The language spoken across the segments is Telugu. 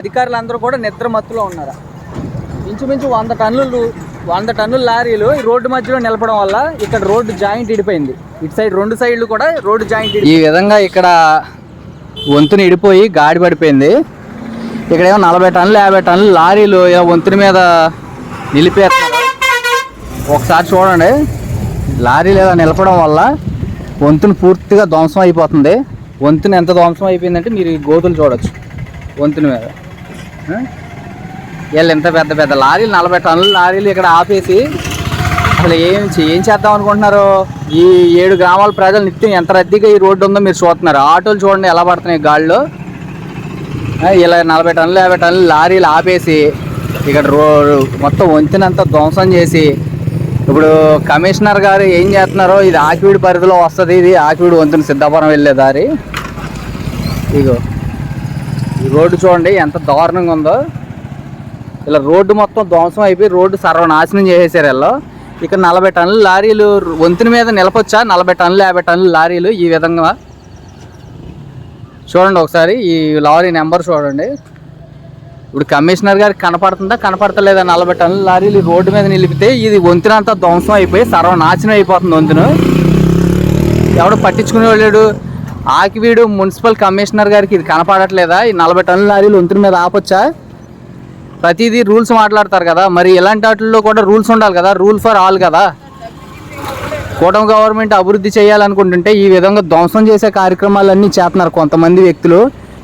అధికారులు అందరూ కూడా నిద్ర మత్తులో ఉన్నారు? ఇంచుమించు వంద టన్నులు వంద టన్నుల లారీలు ఈ రోడ్డు మధ్యలో నిలపడం వల్ల ఇక్కడ రోడ్డు జాయింట్ ఇడిపోయింది. ఇటు సైడ్ రెండు సైడ్లు కూడా రోడ్డు జాయింట్ ఈ విధంగా ఇక్కడ వంతుని ఇడిపోయి గాడి పడిపోయింది. ఇక్కడ ఏమో నలభై టన్నులు యాభై టన్నులు లారీలు ఇలా వంతుని మీద నిలిపేస్తున్నారు. ఒకసారి చూడండి. లారీలు ఇలా నిలపడం వల్ల వంతుని పూర్తిగా ధ్వంసం అయిపోతుంది. వంతుని ఎంత ధ్వంసం అయిపోయిందంటే మీరు ఈ గోతులు చూడొచ్చు. వంతుని మీద? వీళ్ళు ఇంత పెద్ద పెద్ద లారీలు నలభై టన్నుల లారీలు ఇక్కడ ఆపేసి అసలు ఏం ఏం చేద్దాం అనుకుంటున్నారు? ఈ ఏడు గ్రామాల ప్రజలు నిత్యం ఎంత రద్దీగా ఈ రోడ్డు ఉందో మీరు చూస్తున్నారు. ఆటోలు చూడండి ఎలా పడుతున్నాయి గాల్లో ఇలా నలభై టన్నులు యాభై టన్నులు లారీలు ఆపేసి ఇక్కడ రో మొత్తం వంతెనంతా ధ్వంసం చేసి ఇప్పుడు కమిషనర్ గారు ఏం చేస్తున్నారో ఇది ఆకివీడి పరిధిలో వస్తుంది ఇది ఆకివీడి వంతున సిద్ధాపురం వెళ్ళే దారి. ఇగో. రోడ్డు చూడండి ఎంత దారుణంగా ఉందో. ఇలా రోడ్డు మొత్తం ధ్వంసం అయిపోయి రోడ్డు సర్వనాశనం చేసేసారు వీళ్ళు. ఇక్కడ నలభై టన్నుల లారీలు వంతెన మీద నిలపొచ్చా? నలభై టన్నులు యాభై టన్నుల లారీలు ఈ విధంగా. చూడండి ఒకసారి ఈ లారీ నెంబర్ చూడండి. ఇప్పుడు కమిషనర్ గారికి కనపడుతుందా? కనపడతలేదా? నలభై టన్నుల లారీలు రోడ్డు మీద నిలిపితే ఇది వంతెన అంతా ధ్వంసం అయిపోయి సర్వనాశనం అయిపోతుంది వంతును. ఎవడు పట్టించుకునే వాళ్ళాడు ఆకివీడు మున్సిపల్ కమిషనర్ గారికి ఇది కనపడట్లేదా? ఈ నలభై టన్నుల లారీలు వంతున మీద ఆపొచ్చా? ప్రతిదీ రూల్స్ మాట్లాడతారు కదా మరి ఇలాంటి వాటిల్లో కూడా రూల్స్ ఉండాలి కదా రూల్ ఫర్ ఆల్ కదా? కూటమి గవర్నమెంట్ అభివృద్ధి చేయాలనుకుంటుంటే ఈ విధంగా ధ్వంసం చేసే కార్యక్రమాలన్నీ చేస్తున్నారు కొంతమంది వ్యక్తులు.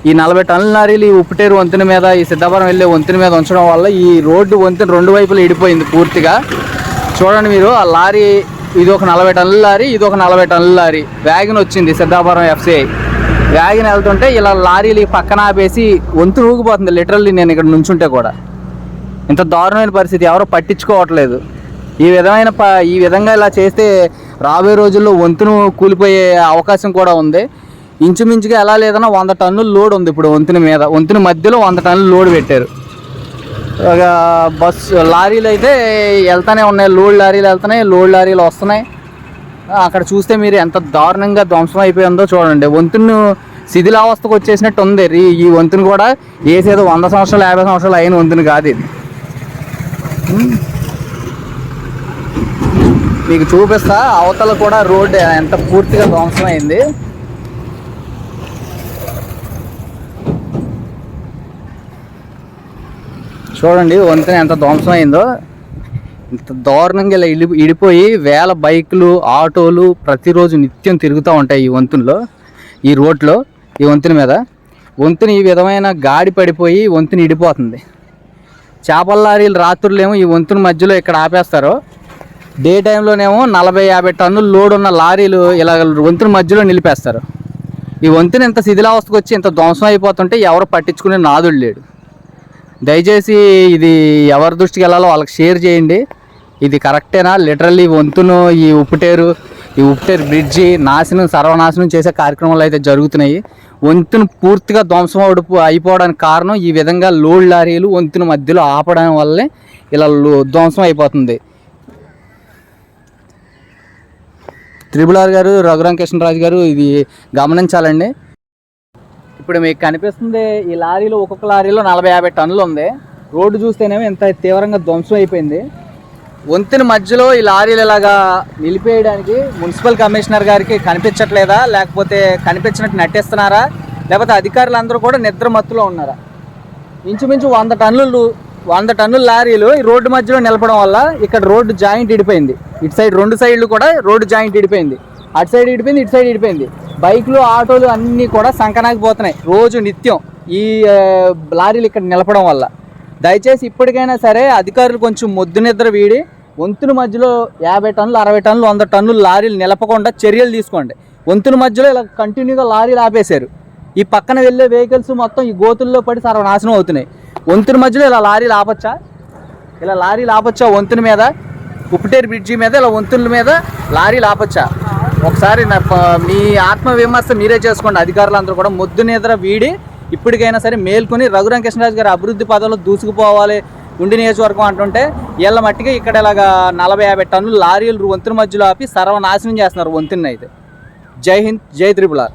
ఈ నలభై టన్నుల లారీలు ఈ ఉప్పుటేరు వంతెన మీద ఈ సిద్ధాపురం వెళ్ళే వంతెన మీద ఉంచడం వల్ల ఈ రోడ్డు వంతెన రెండు వైపులు ఇడిపోయింది పూర్తిగా. చూడండి మీరు ఆ లారీ ఇది ఒక నలభై టన్నుల లారీ ఇది ఒక నలభై టన్నుల లారీ. వ్యాగన్ వచ్చింది సిద్ధాపురం ఎఫ్సిఐ వ్యాగన్ వెళ్తుంటే ఇలా లారీలు పక్కన ఆపేసి వంతు ఊగిపోతుంది లిటరల్లీ నేను ఇక్కడ నుంచుంటే కూడా. ఇంత దారుణమైన పరిస్థితి ఎవరో పట్టించుకోవట్లేదు. ఈ విధమైన ప ఈ విధంగా ఇలా చేస్తే రాబోయే రోజుల్లో వంతును కూలిపోయే అవకాశం కూడా ఉంది. ఇంచుమించుగా ఎలా లేదన్నా వంద టన్నుల లోడ్ ఉంది ఇప్పుడు వంతుని మీద. వంతుని మధ్యలో వంద టన్నుల లోడ్ పెట్టారు. ఒక బస్సు లారీలు అయితే వెళ్తానే ఉన్నాయి. లోడ్ లారీలు వెళ్తున్నాయి. లోడ్ లారీలు వస్తున్నాయి. అక్కడ చూస్తే మీరు ఎంత దారుణంగా ధ్వంసం అయిపోయిందో చూడండి. వంతును శిథిలావస్థకు వచ్చేసినట్టు ఉంది. రీ ఈ వంతును కూడా వేసేదో వంద సంవత్సరాలు యాభై సంవత్సరాలు అయిన వంతును కాదు ఇది. మీకు చూపిస్తా. అవతల కూడా రోడ్ ఎంత పూర్తిగా ధ్వంసం అయింది. చూడండి వంతెన ఎంత ధ్వంసం అయిందో. ఇంత దారుణంగా ఇలా ఇడి ఇడిపోయి వేల బైకులు ఆటోలు ప్రతిరోజు నిత్యం తిరుగుతూ ఉంటాయి ఈ వంతుల్లో ఈ రోడ్లో ఈ వంతెన మీద. వంతెన ఈ విధమైన గాడి పడిపోయి వంతెన ఇడిపోతుంది. చేపల లారీలు రాత్రులేమో ఈ వంతుని మధ్యలో ఇక్కడ ఆపేస్తారు. డే టైంలోనేమో నలభై యాభై టన్నులు లోడ్ ఉన్న లారీలు ఇలా వంతెన మధ్యలో నిలిపేస్తారు. ఈ వంతెన ఇంత శిథిలావస్థకు వచ్చి ఇంత ధ్వంసం అయిపోతుంటే ఎవరు పట్టించుకునే నాదుడు లేడు. దయచేసి ఇది ఎవరి దృష్టికి వెళ్ళాలో వాళ్ళకి షేర్ చేయండి. ఇది కరెక్టేనా? లిటరల్లీ వంతును ఈ ఉప్పుటేరు ఈ ఉప్పుటేరు బ్రిడ్జి నాశనం సర్వనాశనం చేసే కార్యక్రమాలు అయితే జరుగుతున్నాయి. వంతును పూర్తిగా ధ్వంసం అయిపోవడానికి కారణం ఈ విధంగా లోడ్ లారీలు వంతును మధ్యలో ఆపడం వల్లే ఇలా లో- ధ్వంసం అయిపోతుంది. త్రిబుల్ ఆర్ గారు రఘురామ్ కృష్ణరాజు గారు ఇది గమనించాలండి. ఇప్పుడు మీకు కనిపిస్తుంది ఈ లారీలో ఒక్కొక్క లారీలో నలభై యాభై టన్నులు ఉంది. రోడ్డు చూస్తేనేమో ఎంత తీవ్రంగా ధ్వంసం అయిపోయింది. వంతెన మధ్యలో ఈ లారీలు ఇలాగా నిలిపేయడానికి మున్సిపల్ కమిషనర్ గారికి కనిపించట్లేదా? లేకపోతే కనిపించినట్టు నటిస్తున్నారా? లేకపోతే అధికారులు అందరూ కూడా నిద్ర మత్తులో ఉన్నారా? ఇంచుమించు వంద టన్నులు వంద టన్నుల లారీలు ఈ రోడ్డు మధ్యలో నిలపడం వల్ల ఇక్కడ రోడ్డు జాయింట్ ఇడిపోయింది. ఇటు సైడ్ రెండు సైడ్లు కూడా రోడ్డు జాయింట్ ఇడిపోయింది. అటు సైడ్ ఇడిపోయింది ఇటు సైడ్ ఇడిపోయింది. బైకులు ఆటోలు అన్నీ కూడా సంకనాకి పోతున్నాయి. రోజు నిత్యం ఈ లారీలు ఇక్కడ నిలపడం వల్ల. దయచేసి ఇప్పటికైనా సరే అధికారులు కొంచెం మొద్దు నిద్ర వీడి వంతుల మధ్యలో యాభై టన్నులు అరవై టన్నులు వంద టన్నులు లారీలు నిలపకుండా చర్యలు తీసుకోండి. వంతుల మధ్యలో ఇలా కంటిన్యూగా లారీలు ఆపేశారు. ఈ పక్కన వెళ్ళే వెహికల్స్ మొత్తం ఈ గోతుల్లో పడి సర్వనాశనం అవుతున్నాయి. వంతుల మధ్యలో ఇలా లారీలు ఆపచ్చా? ఇలా లారీలు ఆపచ్చా వంతుని మీద? ఉప్పుటేరు బ్రిడ్జి మీద ఇలా వంతుల మీద లారీలు ఆపచ్చా? ఒకసారి నా మీ ఆత్మ విమర్శ మీరే చేసుకోండి. అధికారులందరూ కూడా మొద్దు నిద్ర వీడి ఇప్పటికైనా సరే మేల్కొని రఘురామ కృష్ణరాజు గారు అభివృద్ధి పదంలో దూసుకుపోవాలి. ఉండి నియోజకవర్గం అంటుంటే వీళ్ళ మట్టిగా ఇక్కడ ఇలాగా నలభై యాభై టన్నులు లారీలు వంతుని మధ్యలో ఆపి సర్వనాశనం చేస్తున్నారు వంతుని అయితే జై హింద్ జై త్రిపులార్